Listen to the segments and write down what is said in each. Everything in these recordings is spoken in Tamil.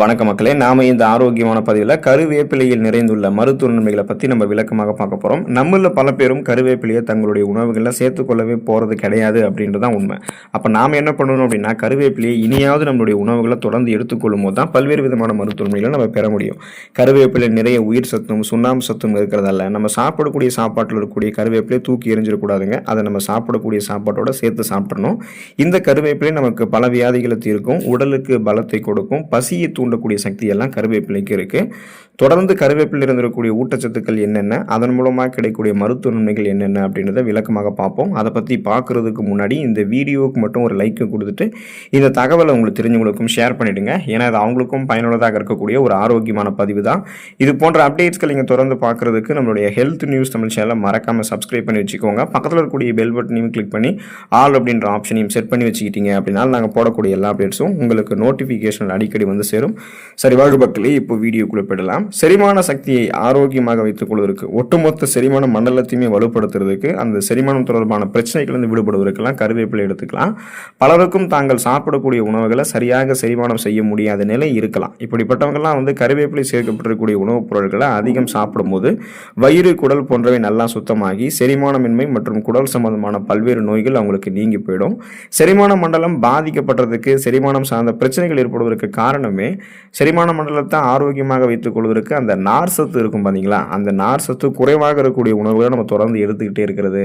வணக்க மக்களே. நாம இந்த ஆரோக்கியமான பதிவில் கருவேப்பிலையில் நிறைந்துள்ள மருத்துவ நன்மைகளை பற்றி நம்ம விளக்கமாக பார்க்க போகிறோம் நம்மள பல பேரும் கருவேப்பிலையை தங்களுடைய உணவுகளில் சேர்த்துக்கொள்ளவே போகிறது கிடையாது அப்படின்றது தான் உண்மை. அப்போ நாம் என்ன பண்ணணும் அப்படின்னா கருவேப்பிலையை இனியாவது நம்மளுடைய உணவுகளை தொடர்ந்து எடுத்துக்கொள்ளும் போது தான் பல்வேறு விதமான மருத்துவ நன்மைகளை நம்ம பெற முடியும். கருவேப்பிலை நிறைய உயிர் சத்தும் சுண்ணாம்பு சத்தும் இருக்கிறதால நம்ம சாப்பிடக்கூடிய சாப்பாட்டில் இருக்கக்கூடிய கருவேப்பிலையை தூக்கி எரிஞ்சிடக்கூடாதுங்க அதை நம்ம சாப்பிடக்கூடிய சாப்பாட்டோட சேர்த்து சாப்பிடணும் இந்த கருவேப்பிலை நமக்கு பல வியாதிகளை தீர்க்கும் உடலுக்கு பலத்தை கொடுக்கும் பசியை தூண்டக்கூடிய சக்தி எல்லாம் கருவேப்பிலைக்கு இருக்குது தொடர்ந்து கருவேப்பில் இருந்திருக்கக்கூடிய ஊட்டச்சத்துக்கள் என்னென்ன அதன் மூலமாக கிடைக்கக்கூடிய மருத்துவ நன்மைகள் என்னென்ன அப்படின்றத விளக்கமாக பார்ப்போம். அதை பற்றி பார்க்குறதுக்கு முன்னாடி இந்த வீடியோவுக்கு மட்டும் ஒரு லைக்கு கொடுத்துட்டு இந்த தகவலை உங்களுக்கு தெரிஞ்சவங்களுக்கும் ஷேர் பண்ணிவிடுங்க ஏன்னா அது அவங்களுக்கும் பயனுள்ளதாக இருக்கக்கூடிய ஒரு ஆரோக்கியமான பதிவு தான். இது போன்ற அப்டேட்ஸ்கள் நீங்கள் தொடர்ந்து பார்க்குறதுக்கு நம்மளுடைய ஹெல்த் நியூஸ் தமிழ் சேனலை மறக்காமல் சப்ஸ்கிரைப் பண்ணி வச்சுக்கோங்க. பக்கத்தில் இருக்கக்கூடிய பெல் பட்டனையும் கிளிக் பண்ணி ஆல் அப்படின்ற ஆப்ஷனையும் செட் பண்ணி வச்சுக்கிட்டீங்க அப்படின்னா நாங்கள் போடக்கூடிய எல்லா அப்டேட்ஸும் உங்களுக்கு நோட்டிஃபிகேஷன் அடிக்கடி வந்து சேரும். சரி வாழ்க மக்களே இப்போ வீடியோக்குள்ளே போயிடலாம். செரிமான சக்தியை ஆரோக்கியமாக வைத்துக் கொள்வதற்கு ஒட்டுமொத்த செரிமான மண்டலத்தையுமே வலுப்படுத்துறதுக்கு அந்த செரிமானம் தொடர்பான பிரச்சனைகளிலிருந்து விடுபடுவதற்கெல்லாம் கருவேப்பிலை எடுத்துக்கலாம். பலருக்கும் தாங்கள் சாப்பிடக்கூடிய உணவுகளை சரியாக செரிமானம் செய்ய முடியாத நிலை இருக்கலாம். இப்படிப்பட்டவங்கெல்லாம் வந்து கருவேப்பிலை சேர்க்கப்பட்டிருக்கக்கூடிய உணவுப் பொருட்களை அதிகம் சாப்பிடும்போது வயிறு குடல் போன்றவை நல்லா சுத்தமாகி செரிமானமின்மை மற்றும் குடல் சம்பந்தமான பல்வேறு நோய்கள் அவங்களுக்கு நீங்கி போயிடும். செரிமான மண்டலம் பாதிக்கப்பட்டதுக்கு செரிமானம் சார்ந்த பிரச்சனைகள் ஏற்படுவதற்கு காரணமே செரிமான மண்டலத்தை ஆரோக்கியமாக வைத்துக் அளவிற்கு அந்த நார் சத்து இருக்கும் பார்த்தீங்களா அந்த நார் சத்து குறைவாக இருக்கக்கூடிய உணவுகளை நம்ம தொடர்ந்து எடுத்துக்கிட்டே இருக்கிறது.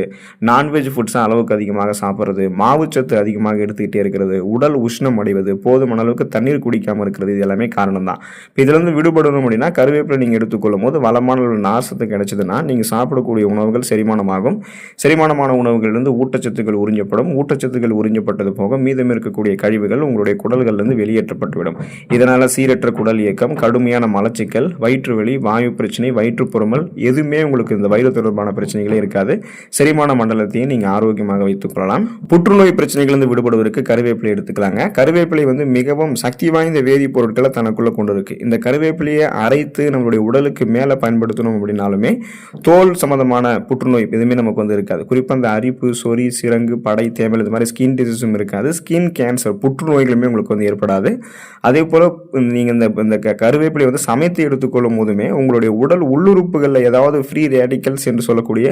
நான்வெஜ் ஃபுட்ஸாக அளவுக்கு அதிகமாக சாப்பிட்றது. மாவுச்சத்து அதிகமாக எடுத்துக்கிட்டே இருக்கிறது. உடல் உஷ்ணம் அடைவது போதுமான அளவுக்கு தண்ணீர் குடிக்காமல் இருக்கிறது இது எல்லாமே காரணம் தான் இப்போ இதுலேருந்து விடுபடணும் அப்படின்னா கருவேப்பிலை நீங்கள் எடுத்துக்கொள்ளும் போது வளமான ஒரு நார் சத்து கிடைச்சதுன்னா நீங்கள் சாப்பிடக்கூடிய உணவுகள் செரிமானமாகும். செரிமானமான உணவுகளிலிருந்து ஊட்டச்சத்துக்கள் உறிஞ்சப்படும். ஊட்டச்சத்துக்கள் உறிஞ்சப்பட்டது போக மீதம் இருக்கக்கூடிய கழிவுகள் உங்களுடைய குடல்களிலிருந்து வெளியேற்றப்பட்டுவிடும். இதனால் சீரற்ற குடல் இயக்கம் கடுமையான மலச்சிக்கல் வயிற்று வலி வாயு பிரச்சனை வயிற்றுப்புறமல் எதுவுமே உங்களுக்கு இந்த வயிறு தொடர்பான பிரச்சனைகளே இருக்காது. செரிமான மண்டலத்தையும் நீங்கள் ஆரோக்கியமாக வைத்துக் கொள்ளலாம். புற்றுநோய் பிரச்சனைகளிலிருந்து விடுபடுவதற்கு கருவேப்பிலை எடுத்துக்கலாங்க. கருவேப்பிலை வந்து மிகவும் சக்தி வாய்ந்த வேதிப்பொருட்களை தனக்குள்ளே கொண்டு இருக்கு. இந்த கருவேப்பிலையை அரைத்து நம்மளுடைய உடலுக்கு மேலே பயன்படுத்தணும் அப்படின்னாலுமே தோல் சம்பந்தமான புற்றுநோய் எதுவுமே நமக்கு வந்து இருக்காது. குறிப்பாக இந்த அரிப்பு சொறி சிறங்கு படை தேமல் இது மாதிரி ஸ்கின் டிசீஸும் இருக்காது. ஸ்கின் கேன்சர் புற்றுநோய்களுமே உங்களுக்கு வந்து ஏற்படாது. அதே போல் நீங்கள் இந்த இந்த க- கருவேப்பிலை வந்து சமைத்து எடுத்துக்கொள்ளும் போதுமே உங்களுடைய உடல் உள்ளுறுப்புகளில் ஏதாவது ஃப்ரீ ரேடிக்கல்ஸ் என்று சொல்லக்கூடிய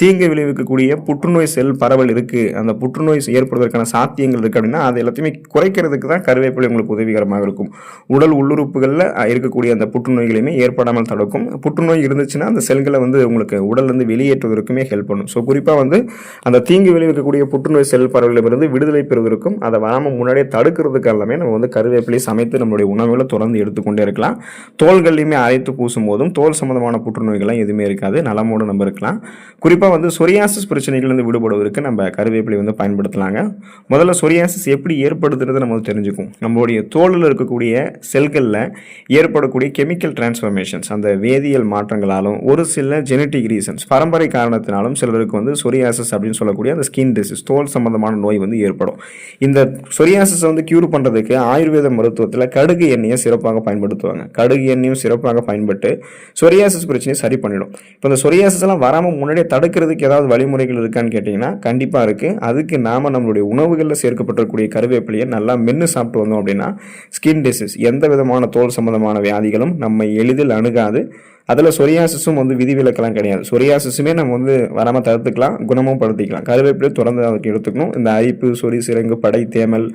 தீங்கு விளைவிக்கக்கூடிய புற்றுநோய் செல் பரவல் இருக்குது அந்த புற்றுநோய் ஏற்படுவதற்கான சாத்தியங்கள் இருக்குது அப்படின்னா அது எல்லாத்தையுமே குறைக்கிறதுக்கு தான் கருவேப்பிலை உங்களுக்கு உதவிகரமாக இருக்கும். உடல் உள்ளுறுப்புகளில் இருக்கக்கூடிய அந்த புற்றுநோய்களையுமே ஏற்படாமல் தடுக்கும். புற்றுநோய் இருந்துச்சுன்னா அந்த செல்களை வந்து உங்களுக்கு உடல்லேருந்து வெளியேற்றுவதற்குமே ஹெல்ப் பண்ணும். ஸோ குறிப்பாக வந்து அந்த தீங்கு விளைவிக்கக்கூடிய புற்றுநோய் செல் பரவலிலிருந்து விடுதலை பெறுவதற்கும் அதை வராமல் முன்னாடியே தடுக்கிறதுக்கு எல்லாமே நம்ம வந்து கருவேப்பிலை சமைத்து நம்மளுடைய உணவுகளை தொடர்ந்து எடுத்துக்கொண்டே இருக்கலாம். தோள்கள்லையுமே அரைத்து பூசும் போதும் தோல் சம்மந்தமான புற்றுநோய்கள்லாம் எதுவுமே இருக்காது. நலமோடு நம்ம இருக்கலாம். குறிப்பாக வந்து சொரியாசிஸ் பிரச்சனைகள்லேருந்து விடுபடுவதற்கு நம்ம கருவேப்பிலை வந்து பயன்படுத்தலாங்க. முதல்ல சொரியாசிஸ் எப்படி ஏற்படுதுன்றதை நம்ம வந்து தெரிஞ்சுக்கும் நம்மளுடைய தோலில் இருக்கக்கூடிய செல்களில் ஏற்படக்கூடிய கெமிக்கல் டிரான்ஸ்ஃபர்மேஷன்ஸ் அந்த வேதியியல் மாற்றங்களாலும் ஒரு சில ஜெனட்டிக் ரீசன்ஸ் பரம்பரை காரணத்தினாலும் சிலருக்கு வந்து சொரியாசிஸ் அப்படின்னு சொல்லக்கூடிய அந்த ஸ்கின் டிசீஸ் தோல் சம்மந்தமான நோய் வந்து ஏற்படும். இந்த சொரியாசிஸை வந்து க்யூர் பண்ணுறதுக்கு ஆயுர்வேத மருத்துவத்தில் கடுகு எண்ணெயை சிறப்பாக பயன்படுத்துவாங்க. கடுகு எண்ணெயும் சிறப்பாக பயன்பட்டு சொரியாசிஸ் பிரச்சனையை சரி பண்ணிடும். இப்போ இந்த சொரியாசிஸ் எல்லாம் வராமல் முன்னாடியே தடுக்கிறதுக்கு ஏதாவது வழிமுறைகள் இருக்கான்னு கேட்டிங்கன்னா கண்டிப்பாக இருக்குது அதுக்கு நாம் நம்மளுடைய உணவுகளில் சேர்க்கப்பட்டிருக்கக்கூடிய கருவேப்பிலையை நல்லா மென்று சாப்பிட்டு வந்தோம் அப்படின்னா ஸ்கின் டிசீஸ் எந்த விதமான தோல் சம்பந்தமான வியாதிகளும் நம்ம எளிதில் அணுகாது. அதில் சொரியாசிஸும் வந்து விதிவிலக்கெல்லாம் கிடையாது. சொரியாசிஸுமே நம்ம வந்து வராமல் தடுத்துக்கலாம் குணமும் படுத்திக்கலாம். கருவேப்பிலையும் தொடர்ந்து அதுக்கு எடுத்துக்கணும். இந்த அரிப்பு சொறி சிறங்கு படை தேமல்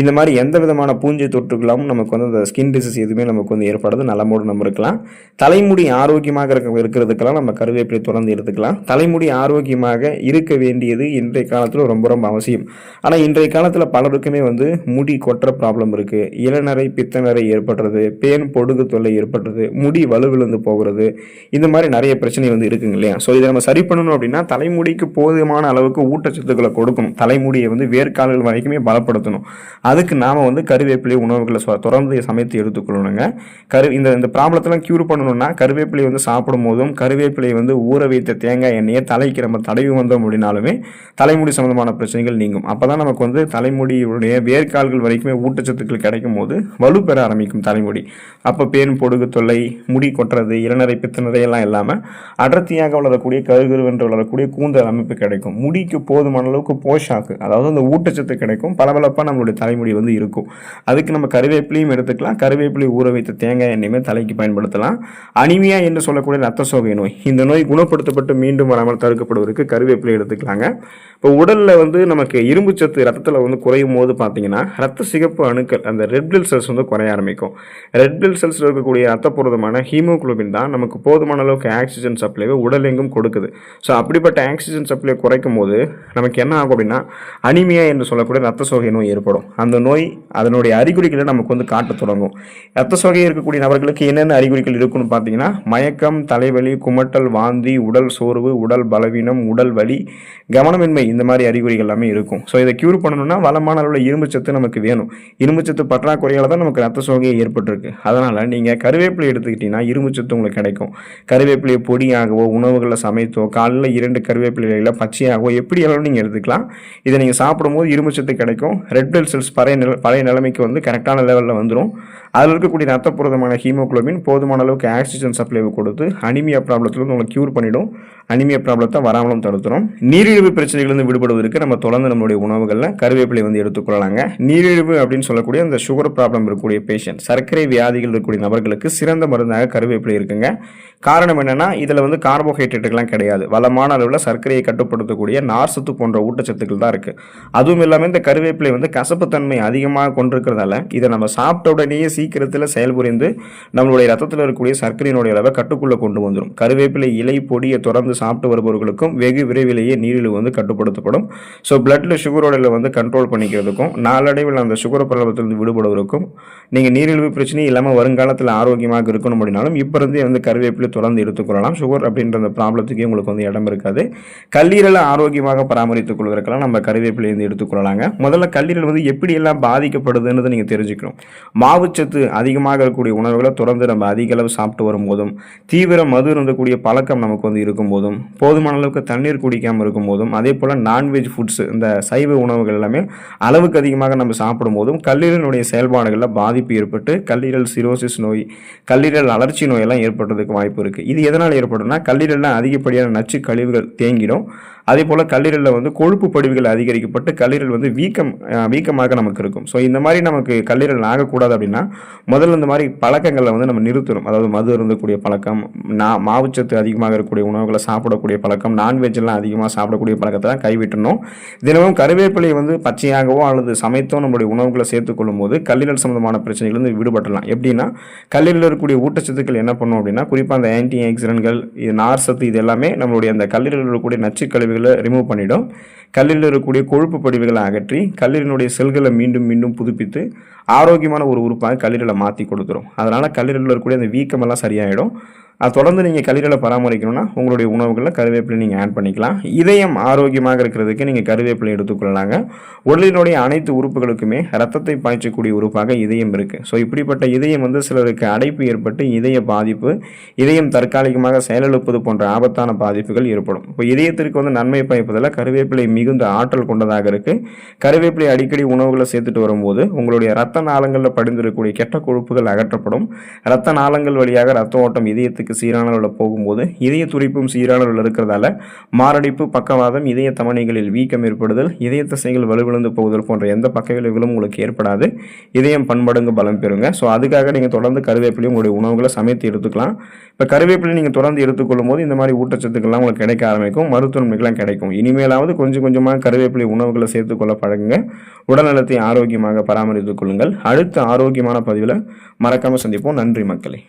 இந்த மாதிரி எந்த விதமான பூஞ்சை தொற்றுகளாலும் நமக்கு வந்து அந்த ஸ்கின் டிசீஸ் எதுவுமே நமக்கு வந்து ஏற்படாது. நலமோடு நம்ம இருக்கலாம். தலைமுடி ஆரோக்கியமாக இருக்க இருக்கிறதுக்கெல்லாம் நம்ம கருவேப்பிலை தொடர்ந்து எடுத்துக்கலாம். தலைமுடி ஆரோக்கியமாக இருக்க வேண்டியது இன்றைய காலத்தில் ரொம்ப ரொம்ப அவசியம். ஆனால் இன்றைய காலத்தில் பலருக்குமே வந்து முடி கொட்டுற ப்ராப்ளம் இருக்குது இளநரை பித்தநரை ஏற்படுறது பேன் பொடுகு தொல்லை ஏற்படுறது முடி வலுவிழுந்து போகிறது இந்த மாதிரி நிறைய பிரச்சனை வந்து இருக்குங்க இல்லையா? ஸோ இதை நம்ம சரி பண்ணணும் அப்படின்னா தலைமுடிக்கு போதுமான அளவுக்கு ஊட்டச்சத்துக்களை கொடுக்கணும். தலைமுடியை வந்து வேர்க்கால்கள் வரைக்குமே பலப்படுத்தணும். அதுக்கு நாம் வந்து கருவேப்பிலை உணவுகளை தொடர்ந்து சமைத்து எடுத்துக்கொள்ளணுங்க. கரு இந்த இந்த ப்ராப்ளத்தெல்லாம் க்யூர் பண்ணணும்னா கருவேப்பிலை வந்து சாப்பிடும் போதும் கருவேப்பிலை வந்து ஊற வைத்த தேங்காய் எண்ணெயை தலைக்கு நம்ம தடவி வந்தோம் அப்படின்னாலுமே தலைமுடி சம்மந்தமான பிரச்சனைகள் நீங்கும். அப்போ தான் நமக்கு வந்து தலைமுடியுடைய வேர்க்கால்கள் வரைக்குமே ஊட்டச்சத்துக்கள் கிடைக்கும் போது வலு பெற ஆரம்பிக்கும் தலைமுடி. அப்போ பேன் பொடுகு தொல்லை முடி கொட்டுறது இளநரை பித்தநரை எல்லாம் இல்லாமல் அடர்த்தியாக வளரக்கூடிய கருகருவென்று வளரக்கூடிய கூந்தல் அமைப்பு கிடைக்கும். முடிக்கு போதுமான அளவுக்கு போஷாக்கு அதாவது அந்த ஊட்டச்சத்து கிடைக்கும். பளபளப்பாக நம்மளுடைய தலை தலைமுடி வந்து இருக்கும். அதுக்கு நம்ம கருவேப்பிலையும் எடுத்துக்கலாம். கருவேப்பிலை ஊற வைத்த தேங்காய் எண்ணெயுமே தலைக்கு பயன்படுத்தலாம். அனிமியா என்று சொல்லக்கூடிய ரத்த சோகை நோய். இந்த நோய் குணப்படுத்தப்பட்டு மீண்டும் வராமல் தடுக்கப்படுவதற்கு கருவேப்பிலை எடுத்துக்கலாங்க. இப்போ உடலில் வந்து நமக்கு இரும்பு சத்து ரத்தத்தில் வந்து குறையும் போது பார்த்தீங்கன்னா ரத்த சிகப்பு அணுக்கள் அந்த ரெட் பிளட் செல்ஸ் வந்து குறைய ஆரம்பிக்கும். ரெட் பிளட் செல்ஸில் இருக்கக்கூடிய ரத்த ஹீமோக்ளோபின் ஹீமோகுளோபின் தான் நமக்கு போதுமான அளவுக்கு ஆக்சிஜன் சப்ளைவை உடலெங்கும் கொடுக்குது. ஸோ அப்படிப்பட்ட ஆக்சிஜன் சப்ளை குறைக்கும் போது நமக்கு என்ன ஆகும் அப்படின்னா அனிமியா என்று சொல்லக்கூடிய ரத்த சோகை நோய் ஏற்படும். அந்த நோய் அதனுடைய அறிகுறிகளை நமக்கு வந்து காட்டத் தொடங்கும். ரத்த சோகை இருக்கக்கூடிய நபர்களுக்கு என்னென்ன அறிகுறிகள் இருக்குன்னு பார்த்தீங்கன்னா மயக்கம் தலைவலி குமட்டல் வாந்தி உடல் சோர்வு உடல் பலவீனம் உடல் வலி கவனமின்மை இந்த மாதிரி அறிகுறிகள் எல்லாமே இருக்கும். ஸோ இதை க்யூர் பண்ணணும்னா வளமான அளவில் இரும்பு சத்து நமக்கு வேணும். இரும்புச்சத்து பற்றாக்குறையால் தான் நமக்கு ரத்த சோகை ஏற்பட்டிருக்கு. அதனால் நீங்கள் கருவேப்பிலை எடுத்துக்கிட்டிங்கன்னா இரும்பு சத்து உங்களுக்கு கிடைக்கும். கருவேப்பிலையை பொடியாகவோ உணவுகளில் சமைத்தோ காலையில் இரண்டு கருவேப்பிலையில் பச்சையாகவோ எப்படி அளவு நீங்கள் எடுத்துக்கலாம். இதை நீங்கள் சாப்பிடும்போது இரும்பு சத்து கிடைக்கும். ரெட் பிளட் செல்ஸ் பழைய நில பழைய நிலைமைக்கு வந்து கரெக்டான லெவலில் வந்துடும் அதில் இருக்கக்கூடிய ரத்த ஹீமோக்ளோபின் போதுமான அளவுக்கு ஆக்சிஜன் சப்ளைவை கொடுத்து அனிமியா ப்ராப்ளத்திலிருந்து உங்களை க்யூர் பண்ணிடும். அனிமியா ப்ராப்ளத்தை வராமலும் தடுத்துரும். நீரிழிவு பிரச்சனைகள்லேருந்து விடுபடுவதற்கு நம்ம தொடர்ந்து நம்மளுடைய உணவுகளில் கருவேப்பிலை வந்து எடுத்துக்கொள்ளலாங்க. நீரிழிவு அப்படின்னு சொல்லக்கூடிய அந்த சுகர் ப்ராப்ளம் இருக்கக்கூடிய பேஷண்ட் சர்க்கரை வியாதிகள் இருக்கக்கூடிய நபர்களுக்கு சிறந்த மருந்தாக கருவேப்பிலை இருக்குங்க. காரணம் என்னென்னா இதில் வந்து கார்போஹைட்ரேட்டுகள்லாம் கிடையாது. வளமான அளவில் சர்க்கரையை கட்டுப்படுத்தக்கூடிய நார்சத்து போன்ற ஊட்டச்சத்துக்கள் தான் இருக்குது அதுவும் இல்லாமல் இந்த கருவேப்பிலை வந்து கசப்புத்தன்மை அதிகமாக கொண்டிருக்கிறதால இதை நம்ம சாப்பிட்ட உடனேயே சீக்கிரத்தில் செயல்புரிந்து நம்மளுடைய ரத்தத்தில் இருக்கக்கூடிய சர்க்கரையினுடைய அளவை கட்டுக்குள்ளே கொண்டு வந்துடும் கருவேப்பிலை இலை பொடியை தொடர்ந்து சாப்பிட்டு வருபவர்களுக்கும் வெகு விரைவிலேயே நீரிழிவு வந்து கட்டுப்படுத்தப்படும். ஸோ பிளட்டில் சுகரோட வந்து கண்ட்ரோல் பண்ணிக்கிறதுக்கும் நாளடைவில் அந்த சுகர் பிரபலத்திலிருந்து விடுபடுவதற்கும் நீங்கள் நீரிழிவு பிரச்சனை இல்லாமல் வருங்காலத்தில் ஆரோக்கியமாக இருக்கணும் அப்படின்னாலும் இப்போ இருந்தே வந்து கருவேப்பிலை தொடர்ந்து எடுத்துக்கொள்ளலாம் சுகர் அப்படின்ற அந்த ப்ராப்ளத்துக்கு உங்களுக்கு வந்து இடம் இருக்காது. கல்லீரலை ஆரோக்கியமாக பராமரித்துக் கொள்வதற்கெல்லாம் நம்ம கருவேப்பிலேருந்து எடுத்துக்கொள்ளலாங்க முதல்ல கல்லீரல் வந்து எப்படி எல்லாம் பாதிக்கப்படுதுன்னு நீங்கள் தெரிஞ்சுக்கணும். மாவுச்சத்து அதிகமாக இருக்கக்கூடிய உணவுகளை தொடர்ந்து நம்ம அதிக அளவு சாப்பிட்டு வரும்போதும் தீவிர மது இருந்தக்கூடிய பழக்கம் நமக்கு வந்து இருக்கும்போதும் போதுமான அளவுக்கு தண்ணீர் குடிக்காமல் இருக்கும்போதும் அதே போல் நான்வெஜ் ஃபுட்ஸ் இந்த சைவ உணவுகள் எல்லாமே அளவுக்கு அதிகமாக நம்ம சாப்பிடும் போதும் கல்லீரலுடைய செயல்பாடுகளில் பாதிப்பு ஏற்பட்டு கல்லீரல் சிரோசிஸ் நோய் கல்லீரல் அலர்ச்சி நோயெல்லாம் ஏற்படுறதுக்கு வாய்ப்பு இருக்குது இது எதனால் ஏற்படும்னா கல்லீரல்லாம் அதிகப்படியான நச்சு கழிவுகள் தேங்கிடும். அதே போல் கல்லீரலில் வந்து கொழுப்பு படிவுகள் அதிகரிக்கப்பட்டு கல்லீரல் வந்து வீக்கம் வீக்கமாக நமக்கு இருக்கும். ஸோ இந்த மாதிரி நமக்கு கல்லீரல் ஆகக்கூடாது அப்படின்னா முதல்ல இந்த மாதிரி பழக்கங்களை வந்து நம்ம நிறுத்தணும். அதாவது மது இருந்தக்கூடிய பழக்கம் நா மாவுச்சத்து அதிகமாக இருக்கக்கூடிய உணவுகளை சாப்பிடக்கூடிய பழக்கம் நான்வெஜ்லாம் அதிகமாக சாப்பிடக்கூடிய பழக்கத்தை கைவிட்டணும். தினமும் கருவேப்பிலை வந்து பச்சையாகவோ அல்லது சமைத்தோ நம்மளுடைய உணவுகளை சேர்த்துக்கொள்ளும் போது கல்லீரல் சம்பந்தமான பிரச்சனைகள்லேருந்து விடுபடலாம். எப்படின்னா கல்லீரலில் இருக்கக்கூடிய ஊட்டச்சத்துக்கள் என்ன பண்ணும் அப்படின்னா குறிப்பாக அந்த ஆன்டி ஆக்சிடென்ட்கள் இது நார் சத்து இது எல்லாமே நம்மளுடைய அந்த கல்லீரலில் இருக்கக்கூடிய நச்சு ரிமூவ் பண்ணிடும். கல்லில் இருக்கக்கூடிய கொழுப்பு படிவுகளை அகற்றி கல்லீரலினுடைய செல்களை மீண்டும் மீண்டும் புதுப்பித்து ஆரோக்கியமான ஒரு உறுப்பாக கல்லீரலை மாற்றி கொடுத்துரும். அதனால் கல்லீரலில் இருக்கக்கூடிய அந்த வீக்கமெல்லாம் சரியாயிடும். அது தொடர்ந்து நீங்கள் கல்லீரலை பராமரிக்கணும்னா உங்களுடைய உணவுகளில் கருவேப்பிலை நீங்கள் ஆட் பண்ணிக்கலாம். இதயம் ஆரோக்கியமாக இருக்கிறதுக்கு நீங்கள் கருவேப்பிலை எடுத்துக்கொள்ளலாங்க. உடலினுடைய அனைத்து உறுப்புகளுக்குமே ரத்தத்தை பாய்ச்சக்கூடிய உறுப்பாக இதயம் இருக்குது ஸோ இப்படிப்பட்ட இதயம் வந்து சிலருக்கு அடைப்பு ஏற்பட்டு இதய பாதிப்பு இதயம் தற்காலிகமாக செயலிழப்பது போன்ற ஆபத்தான பாதிப்புகள் ஏற்படும். இப்போ இதயத்திற்கு வந்து நன்மை பயப்பதில் கருவேப்பிலை மிகுந்த ஆற்றல் கொண்டதாக இருக்குது கருவேப்பிலை அடிக்கடி உணவுகளை சேர்த்துட்டு வரும்போது உங்களுடைய ரத்த நாளங்களில் படிந்திருக்கக்கூடிய கெட்ட கொழுப்புகள் அகற்றப்படும். ரத்த நாளங்கள் வழியாக ரத்த ஓட்டம் இதயத்துக்கு சீரான அளவில் போகும்போது இதய துடிப்பும் சீரான அளவில் இருக்கிறதால மாரடைப்பு பக்கவாதம் இதய தமனிகளில் வீக்கம் ஏற்படுதல் இதய தசைகள் வலுவிழந்து போகுதல் போன்ற எந்த பக்க விளைவுகளும் உங்களுக்கு ஏற்படாது. இதயம் பண்படுங்க பலம் பெறுங்க. ஸோ அதுக்காக நீங்கள் தொடர்ந்து கருவேப்பிலையும் உங்களுடைய உணவுகளை சமைத்து எடுத்துக்கலாம். இப்போ கருவேப்பிலை நீங்கள் தொடர்ந்து எடுத்துக்கொள்ளும் போது இந்த மாதிரி ஊட்டச்சத்துக்கள்லாம் உங்களுக்கு கிடைக்க ஆரம்பிக்கும். மருத்துவமனைகள்லாம் கிடைக்கும். இனிமேலாவது கொஞ்சம் கொஞ்சமாக கருவேப்பிலை உணவுகளை சேர்த்துக்கொள்ள பழகுங்க. உடல்நலத்தை ஆரோக்கியமாக பராமரித்துக் கொள்ளுங்கள். அடுத்த ஆரோக்கியமான பதிவில் மறக்காமல் சந்திப்போம். நன்றி மக்களே.